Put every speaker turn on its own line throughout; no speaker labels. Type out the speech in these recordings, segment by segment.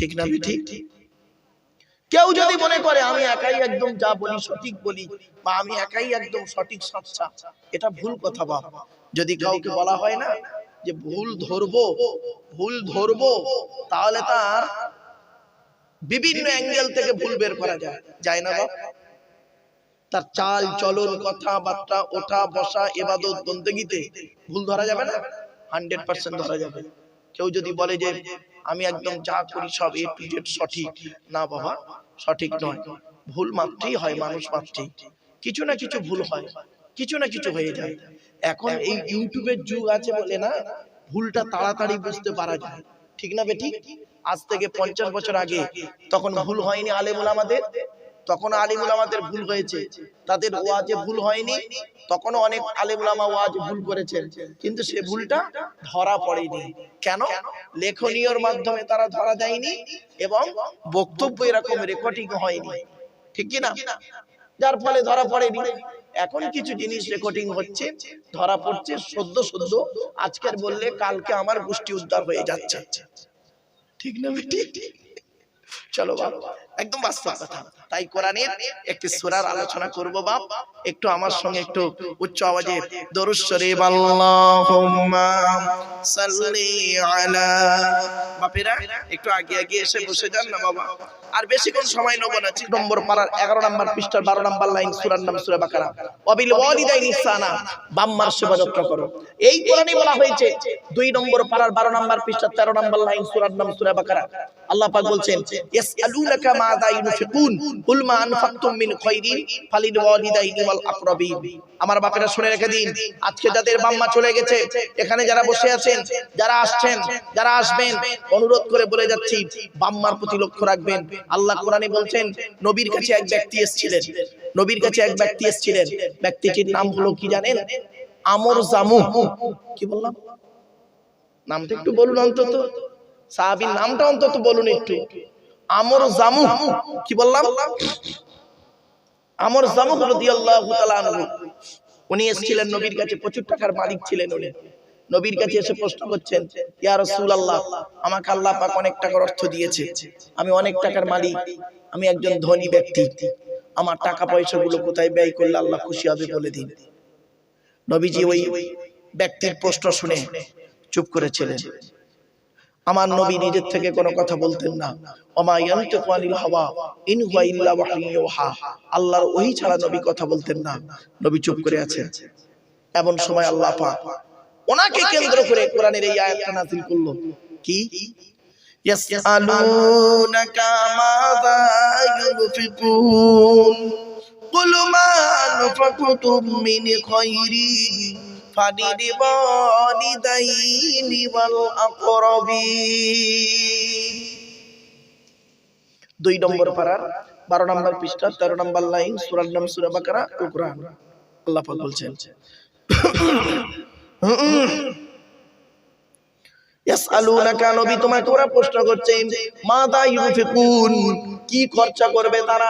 ঠিক না ঠিক কেউ যদি মনে করে আমি একাই একদম যা বলি সঠিক বলি বা আমি একাই একদম সঠিক সাচ্চা এটা ভুল কথা বা যদি কাউকে বলা হয় না যে ভুল ধরবো ভুল ধরবো তাহলে তার বিভিন্ন অ্যাঙ্গেল থেকে ভুল বের করা যায়। যায় না বাপ? তার চাল চলন কথাবার্তা ওঠা বসা এবাদত বন্দগিতে ভুল ধরা যাবে না? হান্ড্রেড পার্সেন্ট ধরা যাবে। কেউ যদি বলে যে আমি একদম যা করি সব এ টু জেড সঠিক। না বাবা সঠিক নয়। ভুল মাত্রই হয় মানুষ মাত্রই। কিছু না কিছু ভুল হয়। কিছু না কিছু হয়ে যায়। এখন এই ইউটিউবের যুগ আছে বলে না ভুলটা তাড়াতাড়ি বুঝতে পারা যায়। ঠিক না বেঠিক আজ থেকে পঞ্চাশ বছর আগে তখন ভুল হয়নি আলেমুল আমাদের। তখন আলিমুল আমাদের ভুল হয়েছে। তাদের ওয়াজে ভুল হয়নি, তখনও অনেক আলিমুলামা ওয়াজ ভুল করেছেন। কিন্তু সে ভুলটা ধরা পড়েনি। কেন? লেখনীয়র মাধ্যমে তারা ধরা দেয়নি এবং বক্তব্য এরকম রেকর্ডিং হয়নি। ঠিক কি না? যার ফলে ধরা পড়েনি। এখন কিছু জিনিস রেকর্ডিং হচ্ছে, ধরা পড়ছে, সদ্য সদ্য আজকের বললে কালকে আমার গোষ্ঠী উদ্ধার হয়ে যাচ্ছে। ঠিক না বেটি? চলো একদম বাস্তব কথা। তাই কোরআনের একটি সূরার আলোচনা করব বাপ। একটু আমার সঙ্গে একটু উচ্চ আওয়াজে দরুদ শরীফ আল্লাহুম্মা সাল্লি আলা বাপেরা একটু আগে আগে এসে বসে যান না বাবা। আর বেশিক্ষণ সময় নেব না ঠিক নম্বর পাড়ার এগারো নম্বর পৃষ্ঠার বারো নম্বর লাইন সুরার নাম সুরা বাকারা। অবিল ওয়ালিদাইন ইহসানা বাম্মার সেবা যত্ন করো। এই কোরআনে বলা হয়েছে দুই নম্বর পাড়ার বারো নম্বর পৃষ্ঠার তেরো নম্বর লাইন সুরার নাম সুরা বাকারা। আল্লাহ পাক বলছেন ইয়াসআলুনাকা মাযা ইউনফিকুন। আনফাকতুম মিন ফালিল ওয়াল আকরাবিন। আমার বাপেরা শুনে রেখে দিন, আজকে যাদের বাম্মা চলে গেছে, এখানে যারা বসে আছেন, যারা আসছেন, যারা আসবেন, অনুরোধ করে বলে যাচ্ছি বাম্মার প্রতি লক্ষ্য রাখবেন। আল্লাহ কোরআনে বলছেন, নবীর কাছে এক ব্যক্তি এসেছিলেন, নবীর কাছে এক ব্যক্তি এসেছিলেন। ব্যক্তিটির নাম হলো কি জানেন? আমর জামু। কি বললাম? নামটা একটু বলুন অন্তত। সাহাবীর নামটা অন্তত বলুন একটু। আমর জামু, কি বললাম? আমর জামু রাদিয়াল্লাহু তাআলা উনি এসেছিলেন নবীর কাছে, প্রচুর টাকার মালিক ছিলেন উনি। নবীর কাছে এসে প্রশ্ন করছেন, ইয়া রাসূলুল্লাহ, আমাকে আল্লাহ পাক অনেক টাকার অর্থ দিয়েছে। আমি অনেক টাকার মালিক, আমি একজন ধনী ব্যক্তি। আমার টাকা পয়সা গুলো কোথায় ব্যয় করলে আল্লাহ খুশি হবে বলে দিন। নবীজি ওই ব্যক্তির প্রশ্ন শুনে চুপ করেছিলেন। আমার নবী নিজের থেকে কোনো কথা বলতেন না। আল্লাহর ছাড়া নবী কথা বলতেন না। নবী চুপ করে এমন সময় আল্লাহ ওনাকে কেন্দ্র করে কোরআনের এই আয়াতটা নাজিল করল। কি? ইয়াসআলুনাকা মাযা فللوالدين والأقربين দুই নম্বর পারার বারো নম্বর পৃষ্ঠা তেরো নম্বর লাইন সুরার নাম সুরা বাকারা ও কোরআন আল্লাহ পাক বলছেন ইয়াসআলুনাকা নবী তোমাকে ওরা প্রশ্ন করছে মাদা ইউনফিকুন কি খরচা করবে তারা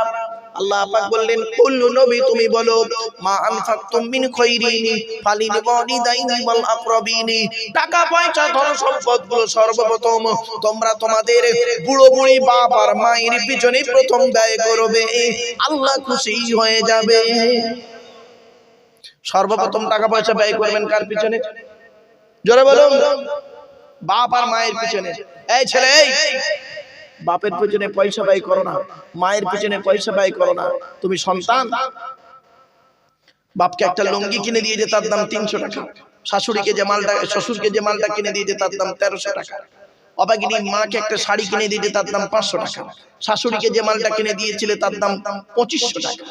আল্লাহ পাক বললেন, কুল্লু নবী, তুমি বলো, মা আনফাকতুম মিন খাইরিন ফালিল ওয়ালিদাইনি ওয়াল আকরাবিনি টাকা পয়সা ধন সম্পদগুলো সর্বপ্রথম তোমরা তোমাদের বুড়ো বুড়ি বাপ আর মায়ের পিছনে প্রথম ব্যয় করবে। আল্লাহ খুশি হয়ে যাবে। সর্বপ্রথম টাকা পয়সা ব্যয় করবেন কার পিছনে? জোরে বলুন। বাপ আর মায়ের পিছনে। এই ছেলে বাপের পেছনে পয়সা ব্যয় করো না, মায়ের পেছনে পয়সা ব্যয় করো না। তুমি সন্তান, বাপকে একটা লুঙ্গি কিনে দিয়ে যে তার দাম তিনশো টাকা। শাশুড়িকে যে মালটা, শ্বশুরকে যে মালটা কিনে দিয়ে যে তার দাম তেরোশো টাকা। অবাগিনী মাকে একটা শাড়ি কিনে দিয়েছে তার দাম পাঁচশো টাকা। শাশুড়িকে যে মালটা কিনে দিয়েছিলে, তার দাম পঁচিশশো টাকা।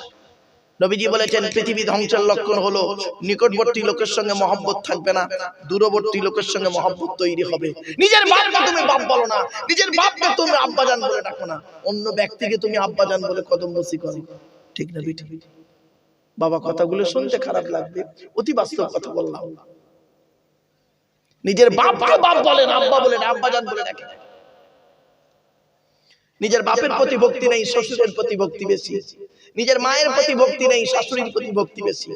নবীজি বলেছেন পৃথিবী ধ্বংসের লক্ষণ হলো নিকটবর্তী লোকের সঙ্গে মহব্বত থাকবে না দূরবর্তী লোকের সঙ্গে মহব্বত তৈরি হবে। নিজের বাপকে তুমি বাপ বলো না নিজের বাপকে তুমি আব্বাজান বলে ডাকো না অন্য ব্যক্তিকে তুমি আব্বাজান বলে কদম বসি করো ঠিক না বিটি? বাবা কথাগুলো শুনতে খারাপ লাগবে অতি বাস্তব কথা বললাম। নিজের বাপকে বাপ বলেন আব্বা বলেন আব্বাজান বলে ডাকে। নিজের বাপের প্রতি ভক্তি নেই শ্বশুরের প্রতি ভক্তি বেশি নিজের মায়ের প্রতি ভক্তি নেই শাশুড়ির প্রতি ভক্তি বেশি।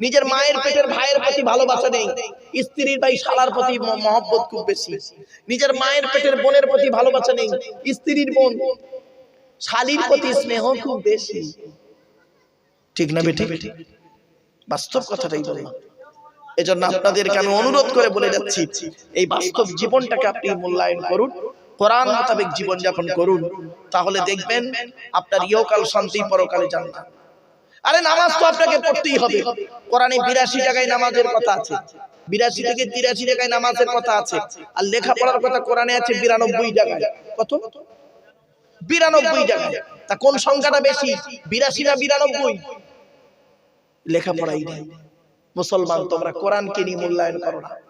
নিজের মায়ের পেটের ভাইয়ের প্রতি ভালোবাসা নেই স্ত্রীর ভাই শালার প্রতি মহব্বত খুব বেশি। নিজের মায়ের পেটের বোনের প্রতি ভালোবাসা নেই স্ত্রীর বোন। শালির প্রতি স্নেহ খুব বেশি। ঠিক না বেটি বাস্তব কথাটাই বললাম। এজন্য আপনাদেরকে আমি অনুরোধ করে বলে যাচ্ছি এই বাস্তব জীবনটাকে আপনি মূল্যায়ন করুন। কোরআন মোতাবেক জীবনযাপন করুন, তাহলে দেখবেন আপনার ইহকাল শান্তি, পরকালে জান্নাত। আরে নামাজ তো আপনাকে পড়তেই হবে। কোরআনে বিরাশি জায়গায় নামাজের কথা আছে। বিরাশি থেকে তিরাশি জায়গায় নামাজের কথা আছে। আর লেখাপড়ার কথা কোরআনে আছে বিরানব্বই জায়গায়। কত? বিরানব্বই জায়গায়। তা কোন সংখ্যাটা বেশি? বিরাশি না বিরানব্বই? লেখাপড়াই নেই। মুসলমান তোমরা কোরআনকে নিয়ে মূল্যায়ন করো না।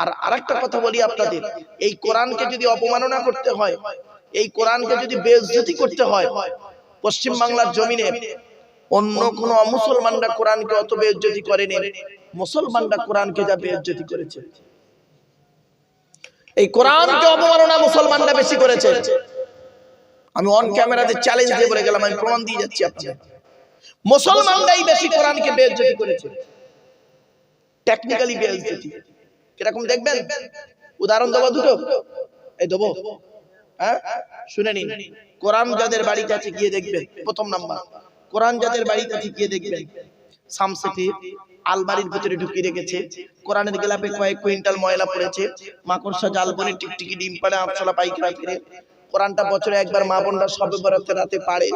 আর আরেকটা কথা বলি আপনাদের। এই কোরআনকে যদি অপমাননা করতে হয়, এই কোরআনকে যদি বেইজ্জতি করতে হয়, পশ্চিম বাংলার জমিনে অন্য কোন মুসলমানরা কোরআনকে অত বেইজ্জতি করেনি। মুসলমানরা কোরআনকে যা বেইজ্জতি করেছে। এই কোরআনকে অপমাননা মুসলমানরা বেশি করেছে। আমি অন ক্যামেরাতে চ্যালেঞ্জ দিয়ে বলে গেলাম, আমি প্রমাণ দিয়ে যাচ্ছি আপনাদের। মুসলমানরাই বেশি কোরআনকে বেইজ্জতি করেছে। টেকনিক্যালি বেইজ্জতি। কীরকম দেখবেন? উদাহরণ দেবো দুটো। এই দেবো। হ্যাঁ? শুনে নিন। কোরআন যাদের বাড়িতে আছে, গিয়ে দেখবেন। প্রথম নাম্বার। কোরআন যাদের বাড়িতে আছে, গিয়ে দেখবেন। সামসেটে আলমারির ভিতরে ঢুকিয়ে রেখেছে। কোরআনের গেলাপে কয়েক কুইন্টাল ময়লা পড়েছে। মাকড়সা জাল বনে টিকটিকি, ডিম পাড়ে আটশোলা পাইকারা, ফিরে। কোরআনটা বছরে একবার মা বোনরা সবে বরাতে রাতে পারে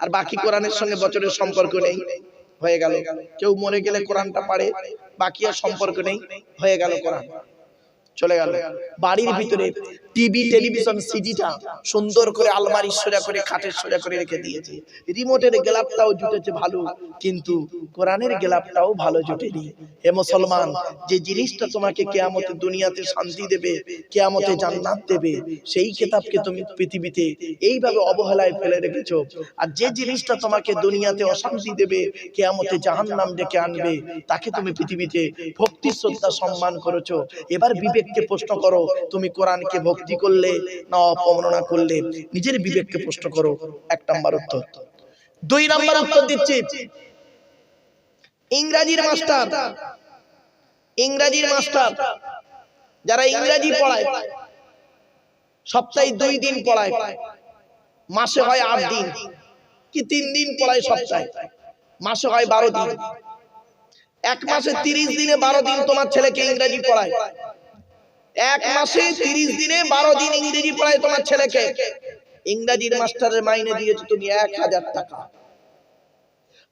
আর বাকি কোরআনের সঙ্গে বছরের সম্পর্ক নেই। হয়ে গেল। কেউ মরে গেলে কোরআনটা পারে, বাকি আর সম্পর্ক নেই, হয়ে গেল কোরআন। চলে গেল। বাড়ির ভিতরে টিভি, টেলিভিশন সিডিটা সুন্দর করে আলমারি সোজা করে, খাটের সোজা করে রেখে দিয়েছে। রিমোটের গেলাপটাও জুটেছে ভালো, কিন্তু কোরআনের গেলাপটাও ভালো জুটেনি। হে মুসলমান, যে জিনিসটা তোমাকে কেয়ামতে দুনিয়াতে শান্তি দেবে, কেয়ামতে জান্নাত দেবে, সেই কিতাবকে তুমি পৃথিবীতে এইভাবে অবহেলায় ফেলে রেখেছো। আর যে জিনিসটা তোমাকে দুনিয়াতে অশান্তি দেবে, কেয়ামতে জাহান্নাম ডেকে আনবে, তাকে তুমি পৃথিবীতে ভক্তি, শ্রদ্ধা, সম্মান করেছ। এবার বিবেককে প্রশ্ন করো, তুমি কোরআনকে ভক্তি করলে না অপমাননা করলে নিজের বিবেককে প্রশ্ন করো, এক নাম্বার উত্তর। দুই নাম্বার উত্তর দিচ্ছি। ইংরাজির মাস্টার ইংরাজির মাস্টার, যারা ইংরাজি পড়ায়, সপ্তাহে দুই দিন পড়ায়, মাসে হয় আট দিন, কি তিন দিন পড়ায় সপ্তাহে? মাসে হয় বারো দিন। এক মাসে তিরিশ দিনে বারো দিন তোমার ছেলেকে ইংরেজি পড়ায়। এক মাসে তিরিশ দিনে বারো দিন ইংরেজি পড়ায় তোমার ছেলেকে। ইংরাজির মাস্টারের মাইনে দিয়েছ তুমি এক হাজার টাকা।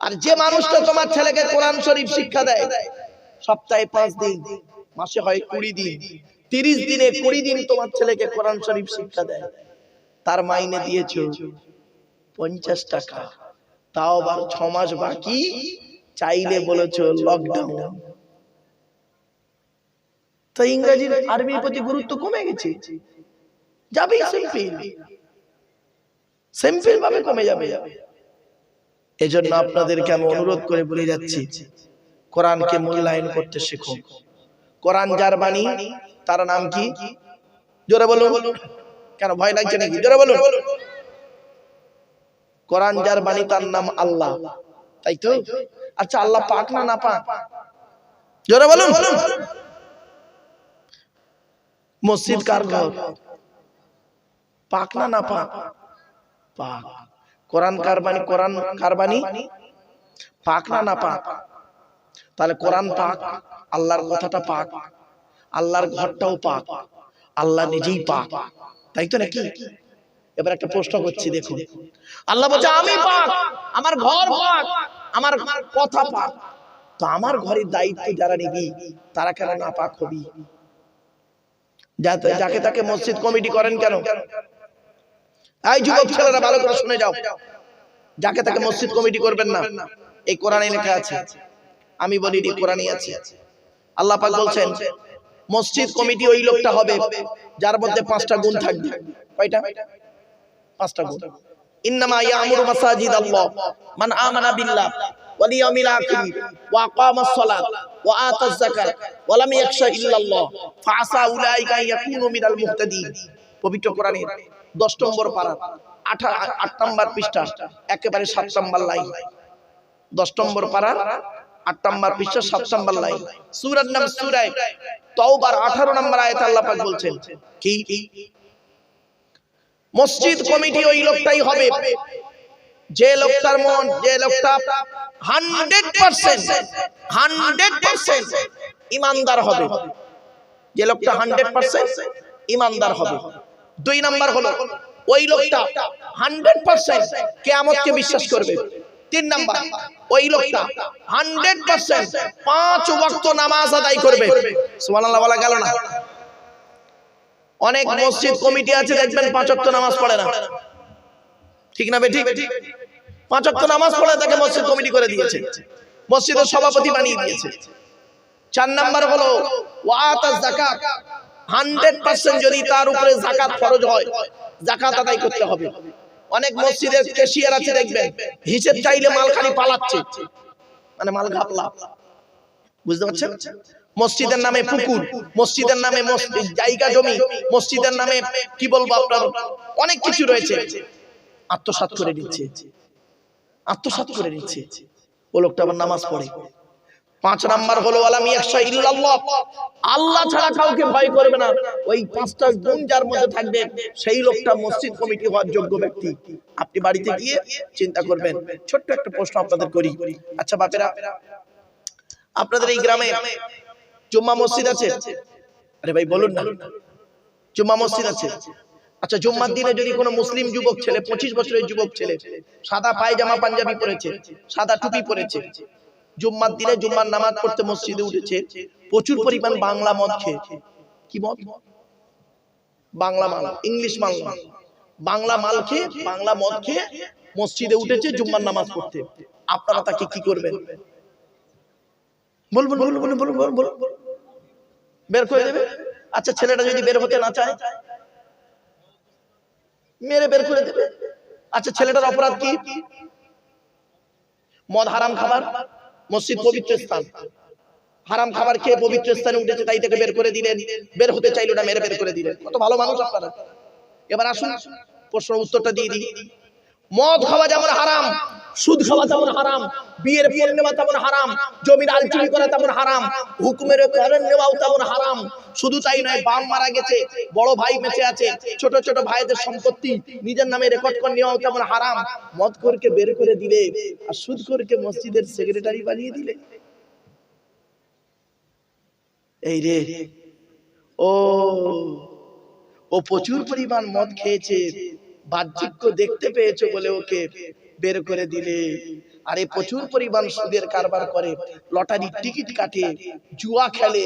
আর যে মানুষটা তোমার ছেলেকে কোরআন শরীফ শিক্ষা দেয় সপ্তাহে পাঁচ দিন মাসে হয় কুড়ি দিন। তিরিশ দিনে কুড়ি দিন তোমার ছেলেকে কোরআন শরীফ শিক্ষা দেয়। তার মাইনে দিয়েছ পঞ্চাশ টাকা। তাও আবার ছ মাস বাকি। চাইলে বলেছ লকডাউন তো ইংরেজির আরবির প্রতি গুরুত্ব কমে গেছে। যাবে সিম্পল সিম্পল ভাবে কমে যাবে। এজন্য আপনাদেরকে আমি অনুরোধ করে বলে যাচ্ছি কোরআনকে মূল্যায়ন করতে শেখো। কোরআন যার বাণী তার নাম কি? জোরে বলুন। কেন ভয় লাগছে নাকি? জোরে বলুন। কোরআন যার বাণী তার নাম আল্লাহ। তাই তো? আচ্ছা আল্লাহ পাক না না পাক? জোরে বলুন। মসজিদ কার ঘর পাক না না পাক। পাক। কোরআন কার বাণী? কোরআন কার বাণী? পাক না না পাক তাহলে কোরআন পাক আল্লাহর কথাটা পাক। আল্লাহর ঘরটাও পাক। আল্লাহ নিজেই পাক। তাই তো নাকি? এবার একটা প্রশ্ন করছি দেখুন। আল্লাহ বলছে আমি পাক। আমার ঘর পাক। আমার কথা পাক। তো আমার ঘরের দায়িত্ব যারা নিবি তারা কেন না পাক হবি? যাকে তাকে মসজিদ কমিটি করেন কেন? এই যুবক ছেলেরা ভালো করে শুনে যাও। যাকে তাকে মসজিদ কমিটি করবেন না। এই কোরআনে লেখা আছে আমি বলি এটি কোরআনই আছে। আল্লাহ পাক বলছেন মসজিদ কমিটি ওই লোকটা হবে যার মধ্যে পাঁচটা গুণ থাকবে। কয়টা? পাঁচটা গুণ। ইন্নামা ইয়ামুরু মাসাজিদ আল্লাহ মান আমানা বিল্লাহ। লাম ইয়াখশা ইল্লাল্লাহ ফাআসা উলাইকা ইয়াকুনু মিনাল মুহতাদিন পবিত্র কোরআনের 10 নম্বর পারা 8 নম্বর পৃষ্ঠা, একেবারে 7 নম্বর লাইন। দশ নম্বর নম্বর পৃষ্ঠা নম্বর লাইন। নাম সূরায় তওবার 18 নম্বর আয়াত আল্লাহ পাক বলছেন, কি? মসজিদ কমিটি ওই লোকটাই হবে। যে লোকটার মন, যে লোকটা হান্ড্রেড পার্সেন্ট হান্ড্রেড পার্সেন্ট ইমানদার হবে। যে লোকটা হান্ড্রেড পার্সেন্ট ইমানদার হবে। দুই নাম্বার হলো, ওই লোকটা হান্ড্রেড পার্সেন্ট কেয়ামতকে বিশ্বাস করবে। তিন নাম্বার, ওই লোকটা হান্ড্রেড পার্সেন্ট পাঁচ ওয়াক্ত নামাজ আদায় করবে। বলা গেল না? অনেক মসজিদ কমিটি আছে, দেখবেন পাঁচ নামাজ পড়ে না। ঠিক না বেঠিক পাঁচ ওয়াক্ত নামাজ পড়ে তাকে মসজিদ কমিটি করে দিয়েছে। মসজিদের সভাপতি বানিয়ে দিয়েছে। চার নাম্বার হলো হান্ড্রেড পার্সেন্ট যদি তার উপরে জাকাত ফরজ হয় জাকাত আদায় করতে হবে। অনেক মসজিদের ক্যাশিয়ার আছে, দেখবেন। হিসেব চাইলে মাল খালি পালাচ্ছে। মানে মাল ঘাপলা। বুঝতে পারছেন? মসজিদের নামে পুকুর, মসজিদের নামে জায়গা জমি, মসজিদের নামে কি বলব আপনার? অনেক কিছু রয়েছে। আত্মসাৎ করে দিচ্ছে। আত্মসাৎ করে দিচ্ছে ও লোকটা আবার নামাজ পড়ে। পাঁচ নাম্বার হলো আলাম ইয়াকশা ইল্লাল্লাহ। আল্লাহ ছাড়া কাউকে ভয় করবে না। ওই পাঁচটা গুণ যার মধ্যে থাকবে সেই লোকটা মসজিদ কমিটি হওয়ার যোগ্য ব্যক্তি। আপনি বাড়িতে গিয়ে চিন্তা করবেন। ছোট্ট একটা প্রশ্ন আপনাদের করি। আচ্ছা বাপেরা আপনাদের এই গ্রামে জুম্মা মসজিদ আছে? আরে ভাই বলুন না। জুম্মা মসজিদ আছে? আচ্ছা জুম্মার দিনে যদি কোনো মুসলিম যুবক ছেলে পঁচিশ বছরের যুবক ছেলে সাদা পায়জামা পাঞ্জাবি পরেছে সাদা টুপি পরেছে জুম্মার দিনে জুম্মার নামাজ পড়তে মসজিদে উঠেছে প্রচুর পরিমাণ বাংলা মদ খেয়ে কি মদ বাংলা মাল ইংলিশ মাল বাংলা মাল খেয়ে বাংলা মদ খেয়ে মসজিদে উঠেছে জুম্মার নামাজ পড়তে আপনারা তাকে কি করবেন বলুন বলুন বলুন বলুন বলুন বের করে দেবে আচ্ছা ছেলেটা যদি বের হতে না চায় মেরে বের করে দেবে। আচ্ছা ছেলেটার অপরাধ কি? মদ হারাম খাবার, মসজিদ পবিত্র স্থান। হারাম খাবার খেয়ে পবিত্র স্থানে উঠেছে, তাই থেকে বের করে দিলেন। বের হতে চাইলো না, মেরে বের করে দিলেন। কত ভালো মানুষ আপনারা। এবার আসুন প্রশ্ন উত্তরটা দিয়ে দিই। মদ খাওয়া যেমন হারাম সুদ খাওয়া তেমন হারাম, বিয়ের পণ নেওয়া তেমন হারাম, জমির আলচুরি করা তেমন হারাম, হুকুমের করেন নেওয়াও তেমন হারাম। শুধু তাই নয় বাম মারা গেছে, বড় ভাই বেঁচে আছে, ছোট ছোট ভাইদের সম্পত্তি নিজের নামে রেকর্ড করে নেওয়াও তেমন হারাম। মদ করকে বের করে দিলে আর সুদ করকে মসজিদের সেক্রেটারি বানিয়ে দিলে। এই রে, ও ও প্রচুর পরিমাণ মদ খেয়েছে বাহ্যিক দেখতে পেয়েছ বলে ওকে। বের করে দিলে। আরে, প্রচুর পরিমাণ সুদের কারবার করে, লটারি টিকিট কাটে, জুয়া খেলে।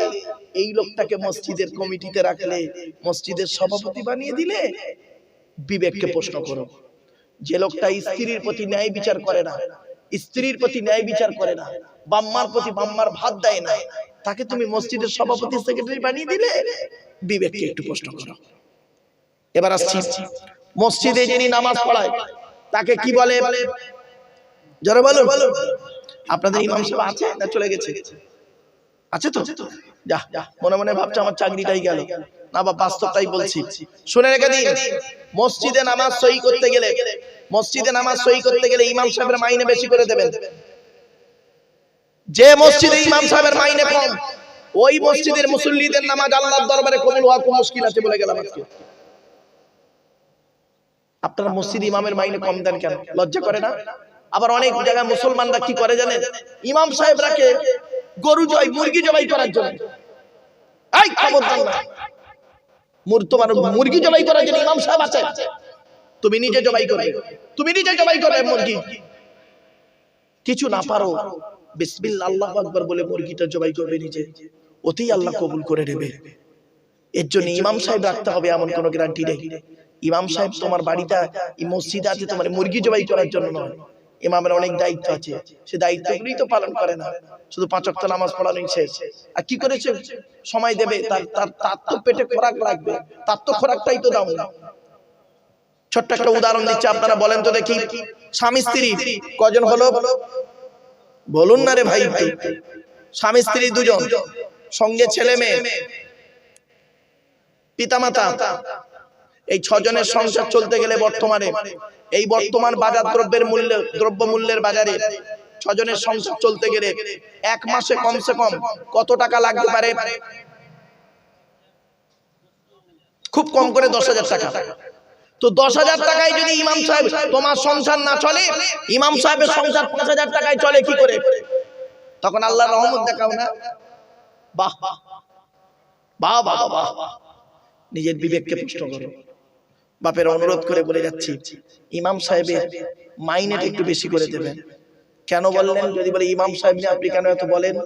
এই লোকটাকে মসজিদের কমিটিতে রাখলে, মসজিদের সভাপতি বানিয়ে দিলে? বিবেককে প্রশ্ন করো। যে লোকটা স্ত্রীর প্রতি ন্যায় বিচার করে না, স্ত্রীর প্রতি ন্যায় বিচার করে না, বাম্মার প্রতি বাম্মার ভাত দেয় না, তাকে তুমি মসজিদের সভাপতি, সেক্রেটারি বানিয়ে দিলে? বিবেককে একটু প্রশ্ন করো। এবার আসছি। মসজিদে যিনি নামাজ পড়ায় তাকে কি বলে? যারা বলো আপনাদের ইমাম সাহেব আছে? না চলে গেছে? আছে তো? যা যা। মনে মনে ভাবছে আমার চাকরিটাই গেল। না বা বাস্তবটাই বলছি। শুনে রেখে দিন। মসজিদে নামাজ সহি করতে গেলে মসজিদে নামাজ করতে গেলে ইমাম সাহেবের মাইনে বেশি করে দেবেন। যে মসজিদে ইমাম সাহেবের মাইনে কম ওই মসজিদের মুসল্লিদের নামাজ আল্লাহর দরবারে কবুল হওয়া খুব মুশকিল আছে বলে গেলাম আজকে। আপনারা মসজিদ ইমামের মাইনে কম দেন কেন? লজ্জা করে না? আবার অনেক জায়গায় মুসলমানরা কি করে জানেন? ইমাম সাহেবরাকে গরু জয় মুরগি জবাই করার জন্য। এই খবরদার না। মুর- তোমার মুরগি জবাই করার জন্য ইমাম সাহেব আছে। তুমি নিজে জবাই করবে। তুমি নিজে জবাই করবে মুরগি। কিছু না পারো। বিসমিল্লাহ, আল্লাহু আকবার বলে মুরগিটা জবাই করবে নিজে। ওতেই আল্লাহ কবুল করে নেবে। এর জন্য ইমাম সাহেব রাখতে হবে এমন কোনো গ্যারান্টি নেই। ইমাম সাহেব তোমার বাড়িটা মসজিদে আছে তোমার মুরগি জবাই করার জন্য নয়। ইমামের অনেক দায়িত্ব আছে। সে দায়িত্বগুলি তো পালন করে না। শুধু পাঁচ ওয়াক্ত নামাজ পড়ানোই শেষ। আর কি করেছে? সময় দেবে তার তার তার তো পেটে খোরাক লাগবে তার তো খোরাকটাই তো দাও না ছোট্ট একটা উদাহরণ দিচ্ছে আপনারা বলেন তো দেখি। স্বামী স্ত্রী কজন হলো? বলুন না রে ভাই। স্বামী স্ত্রী দুজন সঙ্গে ছেলে মেয়ে পিতামাতা, এই ছজনের সংসার চলতে গেলে বর্তমানে, এই বর্তমান বাজার দ্রব্যের মূল্য দ্রব্য মূল্যের বাজারে ছজনের সংসার চলতে গেলে এক মাসে কমসে কম কত টাকা লাগতে পারে? খুব কম করে দশ হাজার টাকা। তো দশ হাজার টাকায় যদি ইমাম সাহেব তোমার সংসার না চলে, ইমাম সাহেবের সংসার পাঁচ হাজার টাকায় চলে কি করে? তখন আল্লাহ রহমত দেখাও না। বাহ বাহ বাহ বাহ বাহ বাহ। নিজের বিবেককে প্রশ্ন করো। বাপের অনুরোধ করে বলে যাচ্ছি, ইমাম সাহেবের মাইনেটা একটু বেশি করে দেবেন। কেন বললেন? যদি বলে ইমাম সাহেব, আপনি কেন এত বলেন?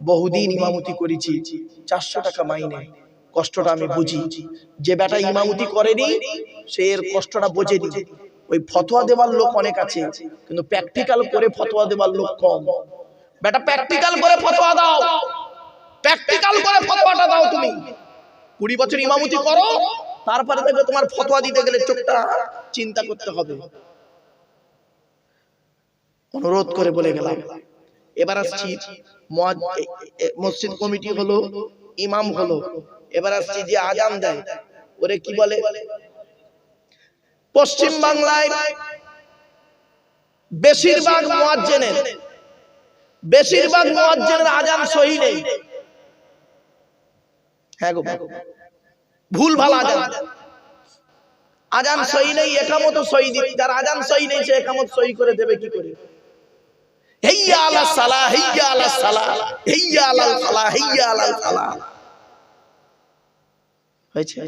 বহুদিন ইমামতি করেছি, চারশো টাকা মাইনে। কষ্টটা আমি বুঝি। যে বেটা ইমামতি করেনি, সে এর কষ্টটা বোঝেনি। ওই ফতোয়া দেওয়ার লোক অনেক আছে, কিন্তু প্র্যাকটিক্যাল করে ফতোয়া দেওয়ার লোক কম। বেটা প্র্যাকটিক্যাল করে ফতোয়া দাও। প্র্যাকটিক্যাল করে ফতোয়াটা দাও তুমি। কুড়ি বছর ইমামতি করো, তারপরে দেখবে তোমার ফতোয়া দিতে গেলে চোখটা চিন্তা করতে হবে। অনুরোধ করে বলে গেলাম, এবার আসছি মসজিদ কমিটি হলো, ইমাম হলো, এবার আসছি যে আজান দেয়, ওরে কি বলে? পশ্চিম বাংলায় বেশিরভাগ মুয়াজ্জিনের বেশিরভাগ মুয়াজ্জিনের আজান সহি নেই। হ্যাঁ গো ভুল ভালো আজান। আজান। সহি নেই একামত দিবি যার আজান সহি নেই সে একামত সহি করে দেবে কি করে? হেইয়া আলা সালা হেইয়া আলা সালা হেইয়া আলা সালা হেইয়া আলা সালা। হয়েছে?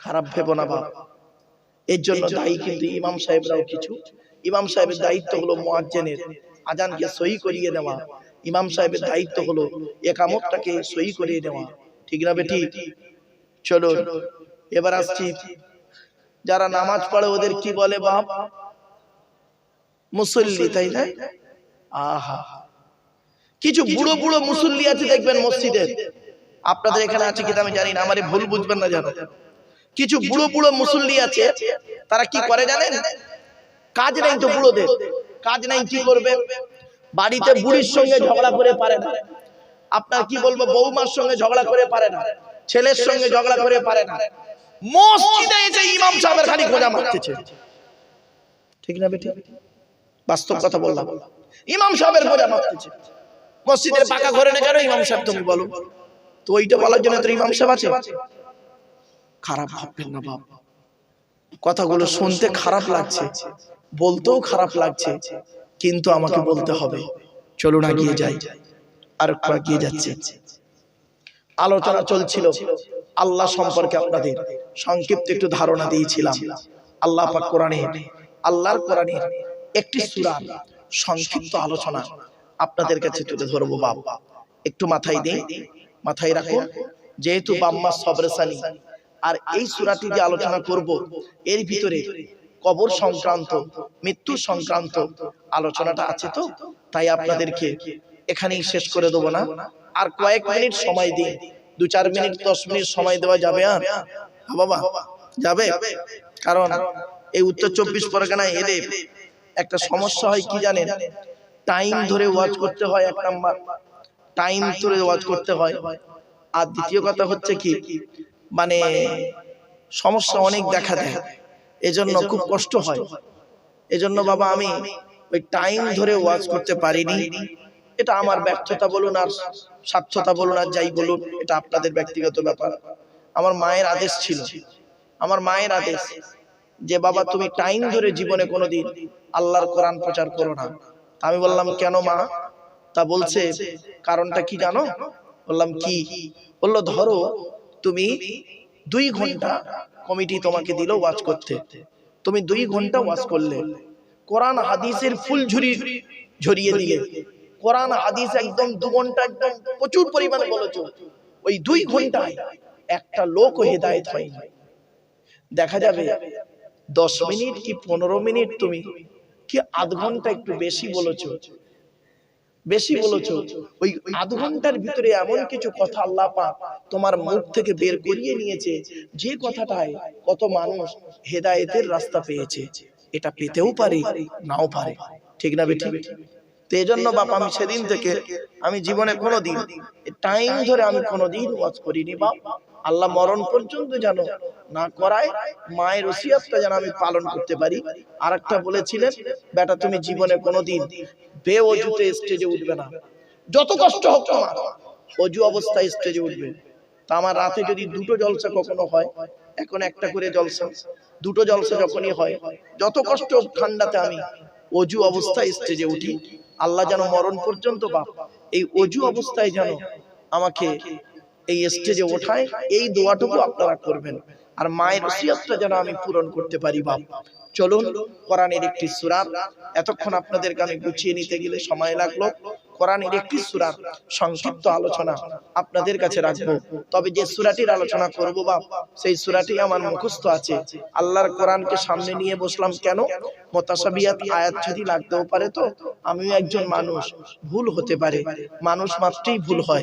খারাপ ভেবো না এর জন্য দায়ী কিন্তু ইমাম সাহেবরাও কিছু। ইমাম সাহেবের দায়িত্ব হলো মুয়াজ্জিনের। আজানকে সহি করিয়ে দেওয়া। ইমাম সাহেবের দায়িত্ব হলো একামতটাকে সহি করিয়ে দেওয়া। ঠিক না বেটি? চলো, এবার আসছি। যারা নামাজ পড়ে ওদের কি বলে বাপ? মুসল্লি, তাই না? আহা। কিছু বুড়ো বুড়ো মুসল্লি আছে দেখবেন মসজিদে। আপনাদের এখানে আছে কিনা আমি জানি না, আমারে ভুল বুঝবেন না জানো কিছু বুড়ো বুড়ো মুসল্লি আছে, তারা কি করে জানেন? কাজ নেই তো বুড়োদের। কাজ নেই কি করবে? বাড়িতে বুড়ির সঙ্গে ঝগড়া করে পারে না। আপনার কি বলব বৌমার সঙ্গে ঝগড়া করে পারে না। ছেলের সঙ্গে ঝগড়া করে পারে না। মসজিদে এসে ইমাম সাহেবের খালি খোঁজা মারতেছে। ঠিক না বেটি? বাস্তব কথা বললাম। ইমাম সাহেবের খোঁজা মারতেছে। মসজিদের পাকা ঘরে না কেন ইমাম সাহেব তুমি বলো? তো ওইটা বলার জন্য তোর ইমাম সাহেব আছে? খারাপ ভাববেন না বাপ। কথাগুলো শুনতে খারাপ লাগছে। বলতেও খারাপ লাগছে। কিন্তু আমাকে বলতে হবে। চলো চলুন এগিয়ে যাই। আর এগিয়ে যাচ্ছে। আলোচনা চলছিল, আল্লাহ সম্পর্কে আপনাদের সংক্ষিপ্ত একটু ধারণা দিয়েছিলাম। আল্লাহ পাক আল্লাহর কোরআনে একটি সংক্ষিপ্ত আলোচনা আপনাদের কাছে তুলে ধরবো বাবা একটু মাথায় দিই মাথায় রাখুন, যেহেতু বাম্মা সবরেসানি আর এই সূরাটি যে আলোচনা করব, এর ভিতরে কবর সংক্রান্ত, মৃত্যু সংক্রান্ত আলোচনাটা আছে তো? তাই আপনাদেরকে এখানেই শেষ করে দেবো না। আর কয়েক মিনিট সময় দিন। দু চার মিনিট দশ মিনিট সময় দেওয়া যাবে আর? হ্যাঁ বাবা যাবে। কারণ এই উত্তর চব্বিশ পরগনায় এলে একটা সমস্যা হয় কি জানেন? টাইম ধরে ওয়াচ করতে হয় এক নাম্বার টাইম ধরে ওয়াচ করতে হয়। আর দ্বিতীয় কথা হচ্ছে কি? মানে সমস্যা অনেক দেখা দেয়। এজন্য খুব কষ্ট হয়। এজন্য বাবা আমি ওই টাইম ধরে ওয়াচ করতে পারিনি। এটা আমার ব্যর্থতা বলুন আর স্বার্থতা বলুন আর যাই বলুন এটা আপনাদের ব্যক্তিগত ব্যাপার। আমার মায়ের আদেশ ছিল। আমার মায়ের আদেশ যে বাবা তুমি টাইম ধরে জীবনে কোনোদিন আল্লাহর কোরআন প্রচার করো না। আমি বললাম কেন মা? তা বলছে কারণটা কি জানো? বললাম কি? বলল ধরো তুমি দুই ঘণ্টা কমিটি তোমাকে দিল ওয়াচ করতে। তুমি দুই ঘণ্টা ওয়াচ করলে। কোরআন হাদিসের ফুল ঝুরি ঝরিয়ে দিলে। কোরআন, হাদিস একদম দু ঘণ্টা, একদম প্রচুর পরিমাণে বলেছ। ওই দুই ঘন্টায় একটা লোক হেদায়েত হয়নি। দেখা যাবে দশ মিনিট কি পনেরো মিনিট তুমি কি আধ ঘণ্টা একটু বেশি বলেছ? বেশি বলেছ। ওই আধ ঘণ্টার ভিতরে এমন কিছু কথা আল্লাহ পাক তোমার মুখ থেকে বের করিয়ে নিয়েছে। যে কথাটায় কত মানুষ হেদায়েতের রাস্তা পেয়েছে, এটা পেতেও পারে, নাও পারে। ঠিক না বেটি তো এই জন্য বাপ আমি সেদিন থেকে আমি জীবনে কোনো দিন টাইম ধরে আমি কোনো দিন ওয়াজ করিনি বাপ। আল্লাহ মরণ পর্যন্ত যেন না করায় মায়ের ওসিয়াতটা যেন আমি পালন করতে পারি। আর একটা বলেছিলেন বেটা তুমি জীবনে কোনোদিন বে অজুতে স্টেজে উঠবে না। যত কষ্ট হোক তোমার অজু অবস্থায় স্টেজে উঠবে। তা আমার রাতে যদি দুটো জলসা কখনো হয় এখন একটা করে জলসা। দুটো জলসা যখনই হয় যত কষ্ট ঠান্ডাতে আমি অজু অবস্থায় স্টেজে উঠি আল্লাহ যেন মরণ পর্যন্ত বাপ এই অজু অবস্থায় যেন আমাকে এই স্টেজে ওঠায় এই দোয়াটুকু আপনারা করবেন। আর মায়ের সিয়াতটা যেন আমি পূরণ করতে পারি বাপ। চলুন কোরআনের একটি সুরাত। এতক্ষণ আপনাদেরকে আমি গুছিয়ে নিতে গেলে সময় লাগল। কোরআনের একটি সুরার সংক্ষিপ্ত আলোচনা আপনাদের কাছে রাখব। তবে যে সুরাটির আলোচনা করব বা সেই সুরাটি আমার মুখস্থ আছে। আল্লাহর কোরআনকে সামনে নিয়ে বসলাম কেন? মোতাসাবিয়াত আয়াত লাগতেও পারে তো, আমিও একজন মানুষ, ভুল হতে পারে। মানুষ মাত্রই ভুল হয়।